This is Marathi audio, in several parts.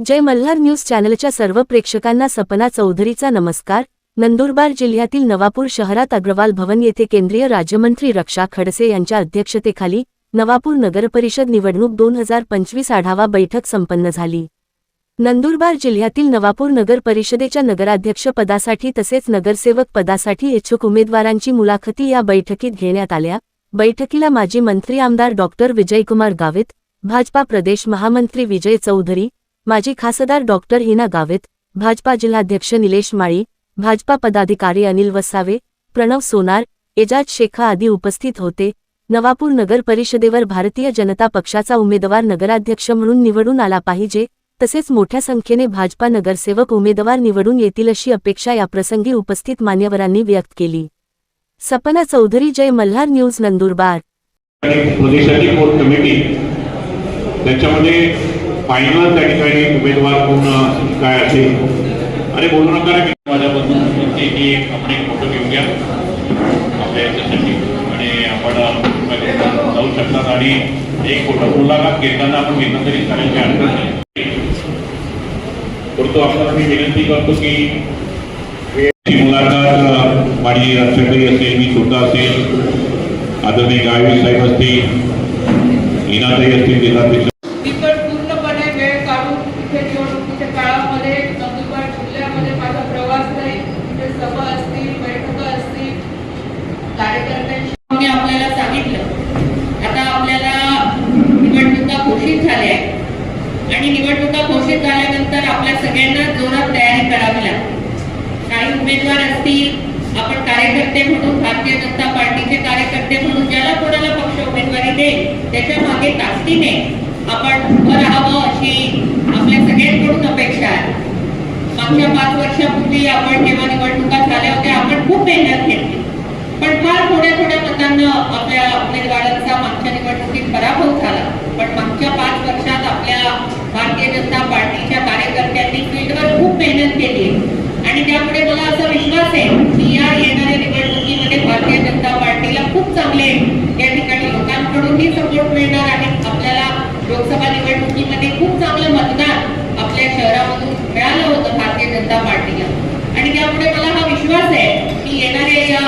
जय मल्हार न्यूज चॅनलच्या सर्व प्रेक्षकांना सपना चौधरीचा नमस्कार. नंदुरबार जिल्ह्यातील नवापूर शहरात अग्रवाल भवन येथे केंद्रीय राज्यमंत्री रक्षा खडसे यांच्या अध्यक्षतेखाली नवापूर नगरपरिषद निवडणूक दोन हजार पंचवीस आढावा बैठक संपन्न झाली. नंदुरबार जिल्ह्यातील नवापूर नगर परिषदेच्या नगराध्यक्ष पदासाठी तसेच नगरसेवक पदासाठी इच्छुक उमेदवारांची मुलाखती या बैठकीत घेण्यात आल्या. बैठकीला माजी मंत्री आमदार डॉक्टर विजयकुमार गावित भाजपा प्रदेश महामंत्री विजय चौधरी माजी खासदार डॉक्टर हिना गावित भाजपा जिल्हाध्यक्ष निलेश माळी भाजपा पदाधिकारी अनिल वसावे प्रणव सोनार एजाज शेखा आदी उपस्थित होते. नवापूर नगर परिषदेवर भारतीय जनता पक्षाचा उमेदवार नगराध्यक्ष म्हणून निवडून आला पाहिजे तसेच मोठ्या संख्येने भाजपा नगरसेवक उमेदवार निवडून येतील अशी अपेक्षा याप्रसंगी उपस्थित मान्यवरांनी व्यक्त केली. सपना चौधरी जय मल्हार न्यूज नंदुरबार. फायनल त्या ठिकाणी उमेदवार कोण काय असेल? अरे बोलू नका रे, माझ्यापासून विनंती की आपण एक फोटो घेऊन घ्या. आपल्या याच्यासाठी. आणि आपण जाऊ शकतात. आणि एक फोटो मुलाखत घेताना आपण घेतला तरी चालेल काही अडचण नाही. परंतु आपल्याला मी विनंती करतो की मुलाखत माझी रक्षकरी असेल मी स्वतः असेल. आदरणीय गावी साहेब असतील इनाताई असतील जिल्हाध्यक्ष मी पण पूर्णपणे वेळ काढून इथे निवडणुकीच्या काळामध्ये नंदुरबार जिल्ह्यामध्ये माझा प्रवास नाही तिथे सभा असतील बैठका असतील कार्यकर्त्यांशी मी आपल्याला सांगितलं आता आपल्याला निवडणुका घोषित झाल्या आहेत. आणि निवडणुका घोषित झाल्यानंतर आपल्या सगळ्यांना जोरात तयारी करावी लागते. काही उमेदवार असतील आपण कार्यकर्ते म्हणून भारतीय जनता पार्टीचे कार्यकर्ते म्हणून ज्याला कोणाला पक्ष उमेदवारी देईल त्याच्यामागे ताकदीने आपण उभं राहावं अशी आपल्या सगळ्यांकडून अपेक्षा आहे. मागच्या पाच वर्षापूर्वी आपण जेव्हा निवडणुका झाल्या होत्या आपण खूप मेहनत घेतली. पण फार थोड्या थोड्या मतांना आपल्या उमेदवारांचा मागच्या निवडणुकीत पराभव झाला पण मागच्या पाच वर्षात आपल्या भारतीय जनता पार्टीच्या कार्यकर्त्यांनी फील्डवर खूप मेहनत केली आणि त्यामुळे मला असा विश्वास आहे. की या येणाऱ्या निवडणुकीमध्ये भारतीय जनता पार्टीला खूप चांगले या ठिकाणी लोकांकडूनही सपोर्ट मिळणार आहे. आपल्याला लोकसभा निवडणुकीमध्ये खूप चांगलं मतदान आपल्या शहरामधून मिळालं होतं भारतीय जनता पार्टीला. आणि त्यामुळे मला हा विश्वास आहे. की येणाऱ्या या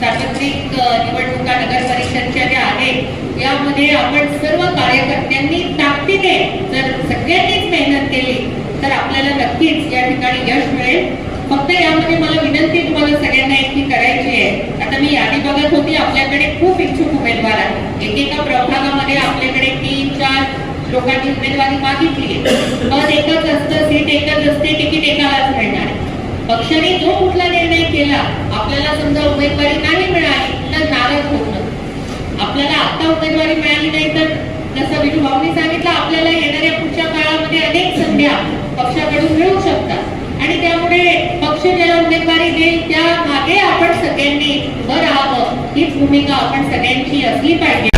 सार्वत्रिक निवडणुका नगर परिषदच्या ज्या आहेत यामध्ये आपण सर्व कार्यकर्त्यांनी ताकदीने जर सगळ्यांनीच मेहनत केली तर आपल्याला नक्कीच या ठिकाणी यश मिळेल. फक्त यामध्ये मला विनंती तुम्हाला सगळ्यांना एक करायची आहे. आता मी यादी बघत होती आपल्याकडे खूप इच्छुक उमेदवार आहेत. एकेका प्रभागामध्ये आपल्याकडे तीन चार लोकांनी उमेदवारी मागितली आहे. पद एकच असतं सीट एकच असते तिकीट एकालाच मिळणार पक्षाने जो कुठला निर्णय केला आपल्याला समजा उमेदवारी नाही मिळाली तर नाराज होऊ आपल्याला आता उमेदवारी मिळाली नाही तर जसं विजू भाऊनी सांगितलं आपल्याला येणाऱ्या पुढच्या काळामध्ये अनेक संध्या पक्षाकडून मिळू पक्ष ज्याला उमेदवारी देईल त्या मागे आपण सगळ्यांनी उभं राहावं. ही भूमिका आपण सगळ्यांची असली पाहिजे.